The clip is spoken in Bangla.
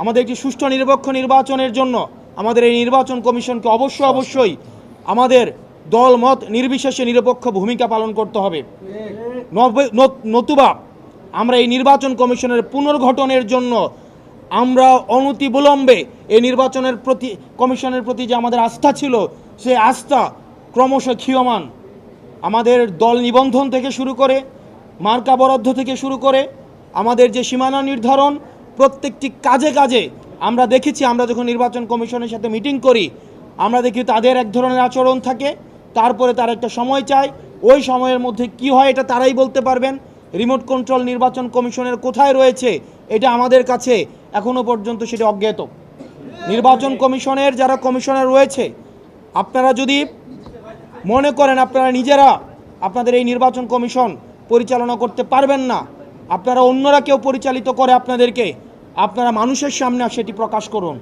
আমাদের একটি সুষ্ঠু নিরপেক্ষ নির্বাচনের জন্য আমাদের এই নির্বাচন কমিশনকে অবশ্যই অবশ্যই আমাদের দল মত নির্বিশেষে নিরপেক্ষ ভূমিকা পালন করতে হবে। নতুবা আমরা এই নির্বাচন কমিশনের পুনর্গঠনের জন্য আমরা অনতিবিলম্বে এই নির্বাচনের প্রতি কমিশনের প্রতি যে আমাদের আস্থা ছিল সে আস্থা ক্রমশ ক্ষীয়মান। আমাদের দল নিবন্ধন থেকে শুরু করে মার্কা বরাদ্দ থেকে শুরু করে আমাদের যে সীমানা নির্ধারণ প্রত্যেকটি কাজে কাজে আমরা দেখেছি, আমরা যখন নির্বাচন কমিশনের সাথে মিটিং করি, আমরা দেখি তাদের এক ধরনের আচরণ থাকে, তারপরে তার একটা সময় চায় ওই সময়ের মধ্যে কি হয় এটা তারাই বলতে পারবেন। রিমোট কন্ট্রোল নির্বাচন কমিশনের কোথায় রয়েছে, এটা আমাদের কাছে এখনও পর্যন্ত সেটা অজ্ঞাত। নির্বাচন কমিশনের যারা কমিশনার রয়েছে, আপনারা যদি মনে করেন আপনারা নিজেরা আপনাদের এই নির্বাচন কমিশন পরিচালনা করতে পারবেন না, আপনারা অন্যরা কেউ পরিচালিত করে আপনাদেরকে আপনারা মানুষের সামনে সেটি প্রকাশ করুন।